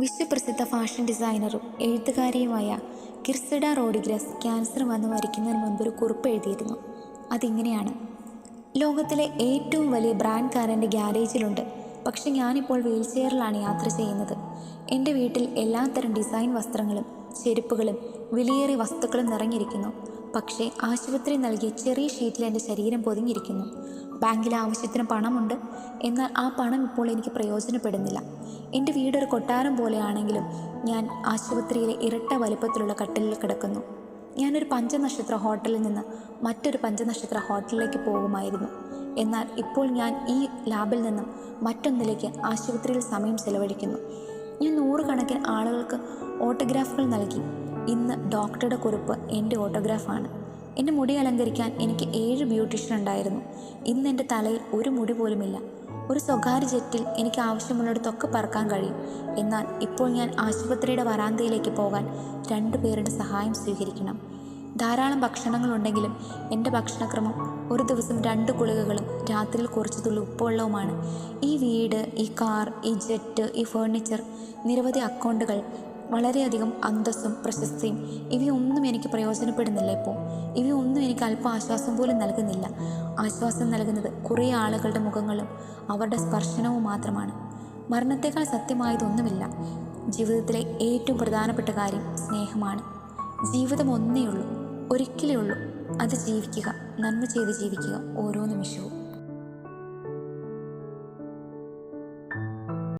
വിശ്വപ്രസിദ്ധ fashion ഡിസൈനറും എഴുത്തുകാരിയുമായ കിർസഡ Rodrigues cancer വന്ന് മരിക്കുന്നതിന് മുൻപ് ഒരു കുറിപ്പ് എഴുതിയിരുന്നു. അതിങ്ങനെയാണ്. ലോകത്തിലെ ഏറ്റവും വലിയ ബ്രാൻഡ് എന്റെ ഗ്യാരേജിലുണ്ട്. പക്ഷെ ഞാനിപ്പോൾ വീൽ ചെയറിലാണ് യാത്ര ചെയ്യുന്നത്. എന്റെ വീട്ടിൽ എല്ലാത്തരം ഡിസൈൻ വസ്ത്രങ്ങളും ചെരുപ്പുകളും വിലയേറിയ വസ്തുക്കളും നിറഞ്ഞിരിക്കുന്നു. പക്ഷേ ആശുപത്രി നൽകിയ ചെറിയ ഷീറ്റിൽ എന്റെ ശരീരം പൊതിഞ്ഞിരിക്കുന്നു. ബാങ്കിൽ ആവശ്യത്തിന് പണമുണ്ട്. എന്നാൽ ആ പണം ഇപ്പോൾ എനിക്ക് പ്രയോജനപ്പെടുന്നില്ല. എന്റെ വീടൊരു കൊട്ടാരം പോലെയാണെങ്കിലും ഞാൻ ആശുപത്രിയിലെ ഇരട്ട വലിപ്പത്തിലുള്ള കട്ടിലിൽ കിടക്കുന്നു. ഞാനൊരു പഞ്ചനക്ഷത്ര ഹോട്ടലിൽ നിന്ന് മറ്റൊരു പഞ്ചനക്ഷത്ര ഹോട്ടലിലേക്ക് പോകുമായിരുന്നു. എന്നാൽ ഇപ്പോൾ ഞാൻ ഈ ലാബിൽ നിന്നും മറ്റൊന്നിലേക്ക് ആശുപത്രിയിൽ സമയം ചെലവഴിക്കുന്നു. ഞാൻ നൂറുകണക്കിന് ആളുകൾക്ക് ഓട്ടോഗ്രാഫുകൾ നൽകി. ഇന്ന് ഡോക്ടറുടെ കുറിപ്പ് എന്റെ ഓട്ടോഗ്രാഫാണ്. എന്റെ മുടി അലങ്കരിക്കാൻ എനിക്ക് ഏഴ് ബ്യൂട്ടീഷ്യൻ ഉണ്ടായിരുന്നു. ഇന്ന് എന്റെ തലയിൽ ഒരു മുടി പോലുമില്ല. ഒരു സ്വകാര്യ ജെറ്റിൽ എനിക്ക് ആവശ്യമുള്ളിടത്തൊക്കെ പറക്കാൻ കഴിയും. എന്നാൽ ഇപ്പോൾ ഞാൻ ആശുപത്രിയുടെ വരാന്തയിലേക്ക് പോകാൻ രണ്ടു പേരുടെ സഹായം സ്വീകരിക്കണം. ധാരാളം ഭക്ഷണങ്ങളുണ്ടെങ്കിലും എന്റെ ഭക്ഷണക്രമം ഒരു ദിവസം രണ്ട് ഗുളികകളും രാത്രിയിൽ കുറച്ച് തുള്ളി ഉപ്പുവെള്ളവുമാണ്. ഈ വീട് ഈ കാർ ഈ ജെറ്റ് ഈ ഫേർണിച്ചർ നിരവധി അക്കൗണ്ടുകൾ വളരെയധികം അന്തസ്സും പ്രശസ്തിയും ഇവയൊന്നും എനിക്ക് പ്രയോജനപ്പെടുന്നില്ല ഇപ്പോൾ. ഇവയൊന്നും എനിക്ക് അല്പം ആശ്വാസം പോലും നൽകുന്നില്ല. ആശ്വാസം നൽകുന്നത് കുറേ ആളുകളുടെ മുഖങ്ങളും അവരുടെ സ്പർശനവും മാത്രമാണ്. മരണത്തേക്കാൾ സത്യമായതൊന്നുമില്ല. ജീവിതത്തിലെ ഏറ്റവും പ്രധാനപ്പെട്ട കാര്യം സ്നേഹമാണ്. ജീവിതം ഒന്നേ ഉള്ളൂ. ഒരിക്കലേ ഉള്ളൂ. അത് ജീവിക്കുക. നന്മ ചെയ്ത് ജീവിക്കുക. ഓരോ നിമിഷവും.